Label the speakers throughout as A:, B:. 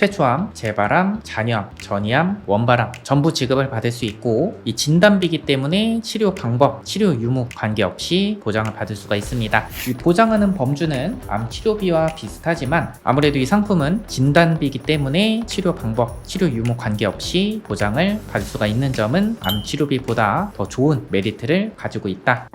A: 최초암, 재발암, 잔여암, 전이암, 원발암 전부 지급을 받을 수 있고 이 진단비기 때문에 치료 방법, 치료 유무 관계없이 보장을 받을 수가 있습니다. 이 보장하는 범주는 암 치료비와 비슷하지만 아무래도 이 상품은 진단비기 때문에 치료 방법, 치료 유무 관계없이 보장을 받을 수가 있는 점은 암 치료비보다 더 좋은 메리트를 가지고 있다.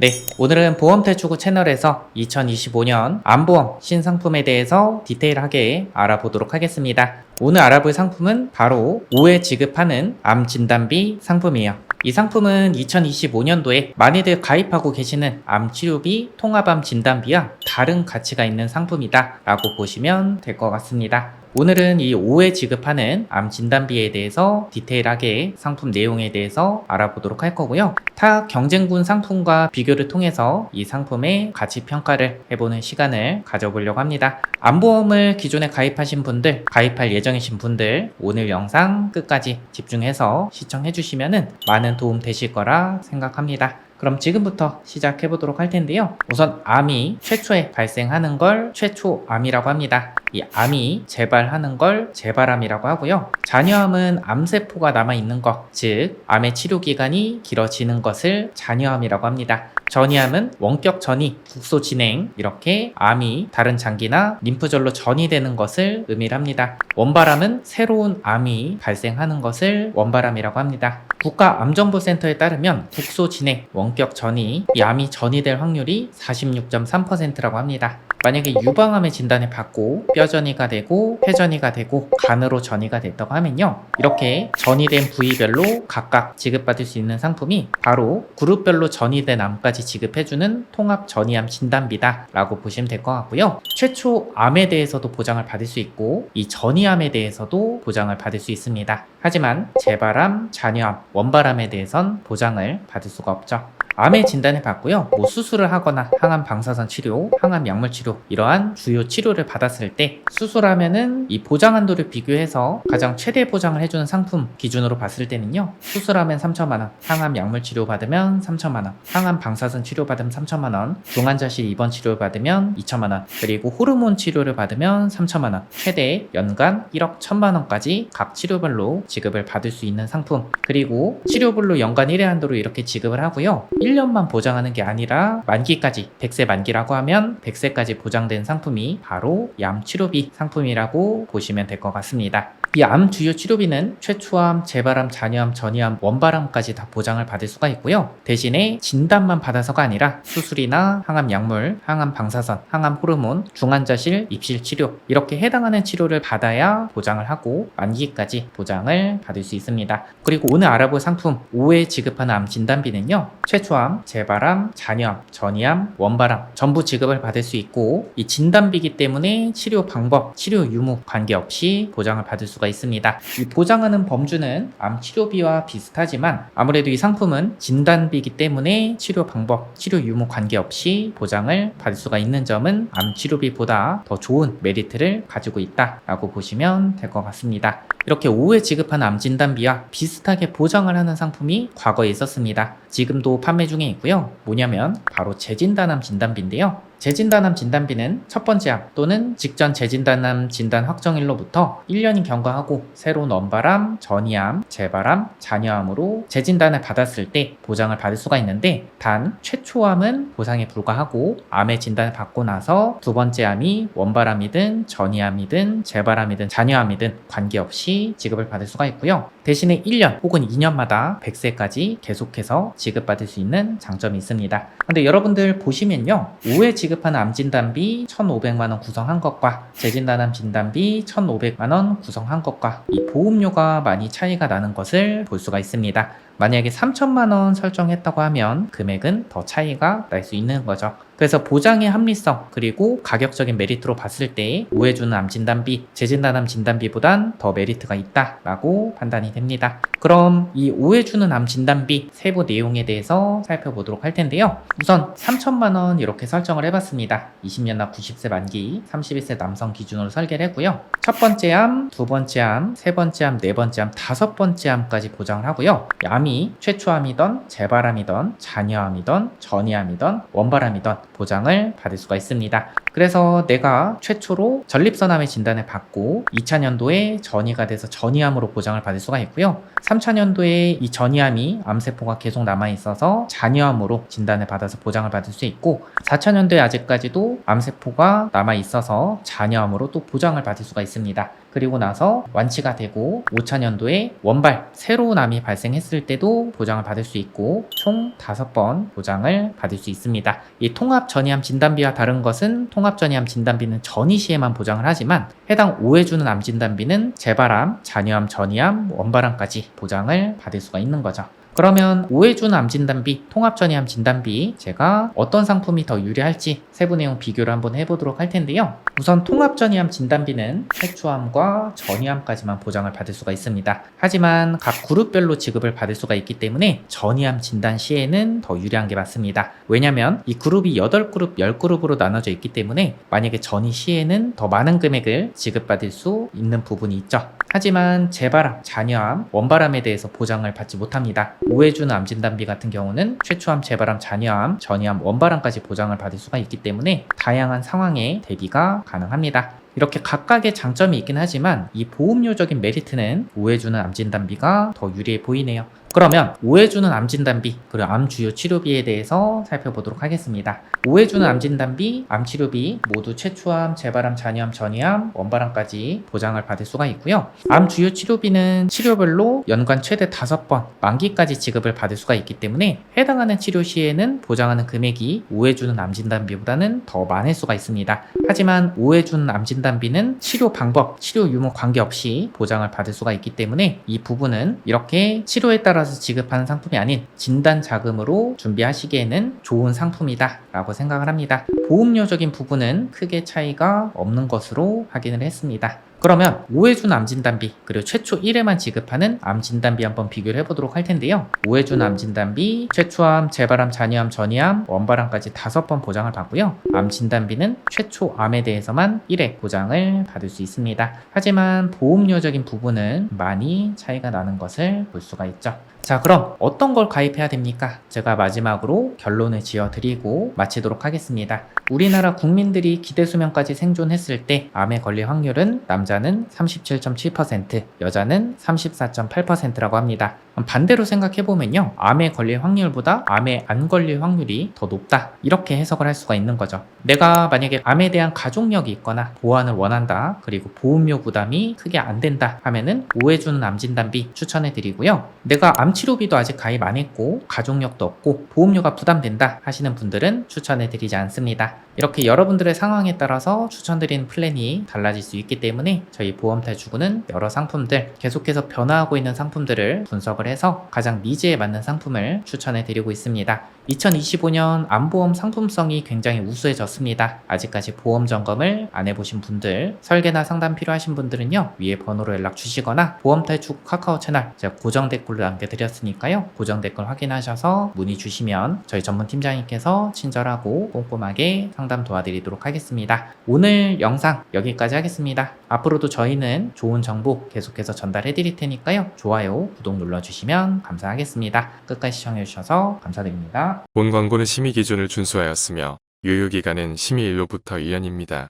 A: 네, 오늘은 보험탈출구 채널에서 2025년 암보험 신상품에 대해서 디테일하게 알아보도록 하겠습니다. 오늘 알아볼 상품은 바로 5회 지급하는 암 진단비 상품이에요. 이 상품은 2025년도에 많이들 가입하고 계시는 암 치료비 통합암 진단비와 다른 가치가 있는 상품이다 라고 보시면 될 것 같습니다. 오늘은 이 5회 지급하는 암 진단비에 대해서 디테일하게 상품 내용에 대해서 알아보도록 할 거고요. 타 경쟁군 상품과 비교를 통해서 이 상품의 가치 평가를 해보는 시간을 가져보려고 합니다. 암보험을 기존에 가입하신 분들, 가입할 예정이신 분들, 오늘 영상 끝까지 집중해서 시청해 주시면 많은 도움 되실 거라 생각합니다. 그럼 지금부터 시작해 보도록 할 텐데요. 우선 암이 최초에 발생하는 걸 최초 암이라고 합니다. 이 암이 재발하는 걸 재발암이라고 하고요. 잔여암은 암세포가 남아 있는 것, 즉 암의 치료 기간이 길어지는 것을 잔여암이라고 합니다. 전이암은 원격 전이, 국소 진행 이렇게 암이 다른 장기나 림프절로 전이되는 것을 의미합니다. 원발암은 새로운 암이 발생하는 것을 원발암이라고 합니다. 국가암정보센터에 따르면 국소 진행, 원격 전이, 이 암이 전이 될 확률이 46.3%라고 합니다. 만약에 유방암의 진단을 받고 뼈전이가 되고 폐전이가 되고 간으로 전이가 됐다고 하면요. 이렇게 전이된 부위별로 각각 지급받을 수 있는 상품이 바로 그룹별로 전이된 암까지 지급해주는 통합 전이암 진단비다 라고 보시면 될 것 같고요. 최초 암에 대해서도 보장을 받을 수 있고 이 전이암에 대해서도 보장을 받을 수 있습니다. 하지만 재발암, 잔여암, 원발암에 대해선 보장을 받을 수가 없죠 암의 진단을 받고요. 뭐 수술을 하거나 항암 방사선 치료, 항암 약물 치료 이러한 주요 치료를 받았을 때 수술하면은 이 보장 한도를 비교해서 가장 최대 보장을 해주는 상품 기준으로 봤을 때는요. 수술하면 3천만 원, 항암 약물 치료 받으면 3천만 원, 항암 방사선 치료 받으면 3천만 원, 중환자실 입원 치료 받으면 2천만 원, 그리고 호르몬 치료를 받으면 3천만 원, 최대 연간 1억 1천만 원까지 각 치료별로 지급을 받을 수 있는 상품. 그리고 치료별로 연간 1회 한도로 이렇게 지급을 하고요. 1년만 보장하는 게 아니라 만기까지 100세 만기라고 하면 100세까지 보장된 상품이 바로 얌 치료비 상품이라고 보시면 될 것 같습니다. 이 암 주요 치료비는 최초암, 재발암, 잔여암, 전이암, 원발암까지 다 보장을 받을 수가 있고요. 대신에 진단만 받아서가 아니라 수술이나 항암 약물, 항암 방사선, 항암 호르몬, 중환자실, 입실 치료 이렇게 해당하는 치료를 받아야 보장을 하고 만기까지 보장을 받을 수 있습니다. 그리고 오늘 알아볼 상품 5회 지급하는 암 진단비는요. 최초암, 재발암, 잔여암, 전이암, 원발암 전부 지급을 받을 수 있고 이 진단비기 때문에 치료 방법, 치료 유무 관계없이 보장을 받을 수가 있습니다. 이 보장하는 범주는 암 치료비와 비슷하지만 아무래도 이 상품은 진단비기 때문에 치료 방법, 치료 유무 관계없이 보장을 받을 수가 있는 점은 암 치료비보다 더 좋은 메리트를 가지고 있다라고 보시면 될 것 같습니다. 이렇게 5회 지급하는 암 진단비와 비슷하게 보장을 하는 상품이 과거에 있었습니다. 지금도 판매 중에 있고요. 뭐냐면 바로 재진단암 진단비인데요. 재진단암 진단비는 첫 번째 암 또는 직전 재진단암 진단 확정일로부터 1년이 경과하고 새로운 원발암, 전이암, 재발암, 잔여암으로 재진단을 받았을 때 보장을 받을 수가 있는데 단 최초암은 보상에 불과하고 암의 진단을 받고 나서 두 번째 암이 원발암이든 전이암이든 재발암이든 잔여암이든 관계없이 지급을 받을 수가 있고요. 대신에 1년 혹은 2년마다 100세까지 계속해서 지급받을 수 있는 장점이 있습니다. 근데 여러분들 보시면요. 5회 지급하는 암 진단비 1,500만 원 구성한 것과 재진단암 진단비 1,500만 원 구성한 것과 이 보험료가 많이 차이가 나는 것을 볼 수가 있습니다. 만약에 3천만 원 설정했다고 하면 금액은 더 차이가 날 수 있는 거죠. 그래서 보장의 합리성 그리고 가격적인 메리트로 봤을 때 우회주는 암 진단비, 재진단암 진단비보단 더 메리트가 있다라고 판단이 됩니다. 그럼 이 우회주는 암 진단비 세부 내용에 대해서 살펴보도록 할 텐데요. 우선 3천만 원 이렇게 설정을 해봤습니다. 20년 납 90세 만기, 31세 남성 기준으로 설계를 했고요. 첫 번째 암, 두 번째 암, 세 번째 암, 네 번째 암, 다섯 번째 암까지 보장을 하고요. 암이 최초암이던 재발암이던 잔여암이던 전이암이던 원발암이던 보장을 받을 수가 있습니다. 그래서 내가 최초로 전립선암의 진단을 받고 2000년도에 전이가 돼서 전이암으로 보장을 받을 수가 있고요. 3000년도에 이 전이암이 암세포가 계속 남아 있어서 잔여암으로 진단을 받아서 보장을 받을 수 있고 4000년도에 아직까지도 암세포가 남아 있어서 잔여암으로 또 보장을 받을 수가 있습니다. 그리고 나서 완치가 되고 5000년도에 원발 새로운 암이 발생했을 때도 보장을 받을 수 있고 총 5번 보장을 받을 수 있습니다. 이 통합 전이암 진단비와 다른 것은 통합 전이암 진단비는 전이 시에만 보장을 하지만 해당 5회 주는 암 진단비는 재발암, 잔여암, 전이암, 원발암까지 보장을 받을 수가 있는 거죠. 그러면 5회 주는 암 진단비, 통합 전이암 진단비 제가 어떤 상품이 더 유리할지 세부 내용 비교를 한번 해보도록 할 텐데요. 우선 통합 전이암 진단비는 폐추암과 전이암까지만 보장을 받을 수가 있습니다. 하지만 각 그룹별로 지급을 받을 수가 있기 때문에 전이암 진단 시에는 더 유리한 게 맞습니다. 왜냐면 이 그룹이 8그룹, 10그룹으로 나눠져 있기 때문에 만약에 전이 시에는 더 많은 금액을 지급받을 수 있는 부분이 있죠. 하지만 재발암, 잔여암, 원발암에 대해서 보장을 받지 못합니다. 5회 주는 암 진단비 같은 경우는 최초암, 재발암, 잔여암, 전이암, 원발암까지 보장을 받을 수가 있기 때문에 다양한 상황에 대비가 가능합니다. 이렇게 각각의 장점이 있긴 하지만 이 보험료적인 메리트는 5회 주는 암 진단비가 더 유리해 보이네요. 그러면 5회 주는 암 진단비 그리고 암 주요 치료비에 대해서 살펴보도록 하겠습니다. 5회 주는 암 진단비, 암 치료비 모두 최초암, 재발암, 잔여암, 전이암, 원발암까지 보장을 받을 수가 있고요. 암 주요 치료비는 치료별로 연간 최대 5번 만기까지 지급을 받을 수가 있기 때문에 해당하는 치료 시에는 보장하는 금액이 5회 주는 암 진단비보다는 더 많을 수가 있습니다. 하지만 5회 주는 암 진단비 는 치료 방법, 치료 유무 관계없이 보장을 받을 수가 있기 때문에 이 부분은 이렇게 치료에 따라서 지급하는 상품이 아닌 진단 자금으로 준비하시기에는 좋은 상품이다 라고 생각을 합니다. 보험료적인 부분은 크게 차이가 없는 것으로 확인을 했습니다. 그러면 5회 준 암진단비 그리고 최초 1회만 지급하는 암진단비 한번 비교를 해보도록 할 텐데요. 5회 준 암진단비 최초암, 재발암, 잔여암, 전이암, 원발암까지 5번 보장을 받고요. 암진단비는 최초 암에 대해서만 1회 보장을 받을 수 있습니다. 하지만 보험료적인 부분은 많이 차이가 나는 것을 볼 수가 있죠. 자, 그럼 어떤 걸 가입해야 됩니까? 제가 마지막으로 결론을 지어 드리고 마치도록 하겠습니다. 우리나라 국민들이 기대 수명까지 생존했을 때 암에 걸릴 확률은 남자 는 37.7%, 여자는 34.8%라고 합니다. 반대로 생각해 보면요. 암에 걸릴 확률보다 암에 안 걸릴 확률이 더 높다. 이렇게 해석을 할 수가 있는 거죠. 내가 만약에 암에 대한 가족력이 있거나 보완을 원한다. 그리고 보험료 부담이 크게 안 된다 하면은 5회 주는 암 진단비 추천해 드리고요. 내가 암 치료비도 아직 가입 안 했고 가족력도 없고 보험료가 부담된다 하시는 분들은 추천해 드리지 않습니다. 이렇게 여러분들의 상황에 따라서 추천드리는 플랜이 달라질 수 있기 때문에 저희 보험탈주구는 여러 상품들 계속해서 변화하고 있는 상품들을 분석을 해서 가장 니즈에 맞는 상품을 추천해 드리고 있습니다. 2025년 암보험 상품성이 굉장히 우수해졌습니다. 아직까지 보험 점검을 안 해보신 분들, 설계나 상담 필요하신 분들은요, 위에 번호로 연락 주시거나 보험탈주 카카오 채널 제가 고정 댓글로 남겨드렸으니까요, 고정 댓글 확인하셔서 문의 주시면 저희 전문 팀장님께서 친절하고 꼼꼼하게 상담 도와드리도록 하겠습니다. 오늘 영상 여기까지 하겠습니다. 앞으로도 저희는 좋은 정보 계속해서 전달해 드릴 테니까요, 좋아요, 구독 눌러주시면 감사하겠습니다. 끝까지 시청해 주셔서 감사드립니다.
B: 본 광고는 심의 기준을 준수하였으며 유효기간은 심의 일로부터 1년입니다.